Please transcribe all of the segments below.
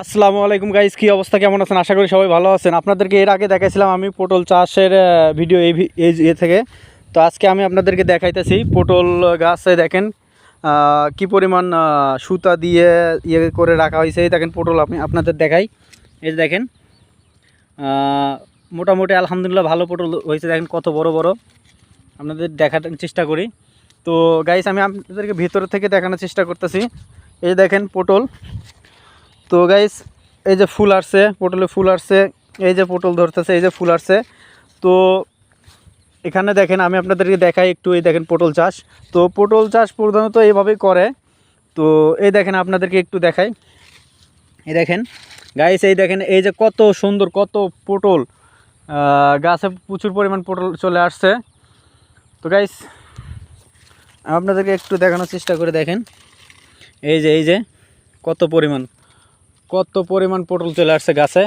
আসসালামু আলাইকুম গাইজ কী অবস্থা, কেমন আছেন? আশা করি সবাই ভালো আছেন। আপনাদেরকে এর আগে দেখাইছিলাম আমি পটল চাষের ভিডিও এই এই ইয়ে থেকে। তো আজকে আমি আপনাদেরকে দেখাইতেছি পটল গাছে, দেখেন কি পরিমাণ সুতা দিয়ে ইয়ে করে রাখা হয়েছে। এই দেখেন পটল আপনি আপনাদের দেখাই। এই দেখেন মোটামুটি আলহামদুলিল্লাহ ভালো পটল হয়েছে। দেখেন কত বড় বড়। আপনাদের দেখার চেষ্টা করি। তো গাইস আমি আপনাদেরকে ভিতর থেকে দেখানোর চেষ্টা করতেছি। এই দেখেন পটল। তো গাইস এই যে ফুল আসছে পটলে ফুল আসছে, এই যে পটল ধরতেছে, এই যে ফুল আসছে। তো এখানে দেখেন, আমি আপনাদেরকে দেখাই একটু, এই দেখেন পটল চাষ। তো পটল চাষ প্রধানত এইভাবেই করে। তো এই দেখেন, আপনাদেরকে একটু দেখাই। এই দেখেন গাইস এই দেখেন, এই যে কত সুন্দর, কত পটল। গাছে প্রচুর পরিমাণ পটল চলে আসছে। তো গাইস আপনাদেরকে একটু দেখানোর চেষ্টা করে দেখেন। এই যে এই যে, কত পরিমাণ। কত পরিমাণ পটল চলে আসছে গাছে?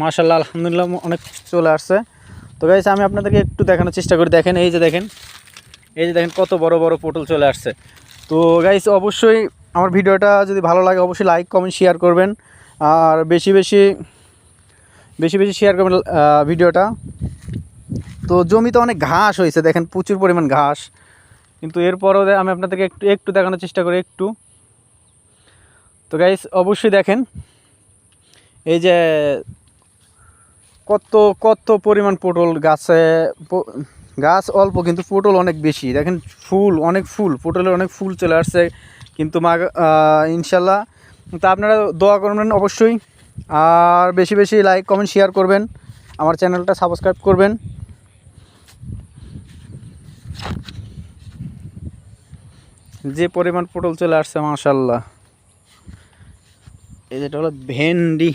মাশাল্লাহ আলহামদুলিল্লাহ অনেক চলে আসছে। তো গাইস আমি আপনাদেরকে একটু দেখানোর চেষ্টা করি। দেখেন, এই যে দেখেন, এই যে দেখেন কত বড় বড় পটল চলে আসছে। তো গাইস অবশ্যই আমার ভিডিওটা যদি ভালো লাগে, অবশ্যই লাইক কমেন্ট শেয়ার করবেন। আর বেশি বেশি বেশি বেশি শেয়ার করবেন ভিডিওটা। তো জমিতে অনেক ঘাস হয়েছে, দেখেন প্রচুর পরিমাণ ঘাস। কিন্তু এরপরও আমি আপনাদেরকে একটু একটু দেখানোর চেষ্টা করি একটু। তো গাইস অবশ্যই দেখেন। এই যে কত কত পরিমাণ পটল গাছে গাছ অল্প কিন্তু পটল অনেক বেশি। দেখেন ফুল, অনেক ফুল, পটলের অনেক ফুল চলে আসছে। কিন্তু মা ইনশাল্লাহ তো আপনারা দোয়া করবেন অবশ্যই। আর বেশি বেশি লাইক, কমেন্ট, শেয়ার করবেন। আমার চ্যানেলটা সাবস্ক্রাইব করবেন। যে পরিমাণ পটল চলে আসছে মাশাল্লাহ এই যেটা হলো ভেন্ডি।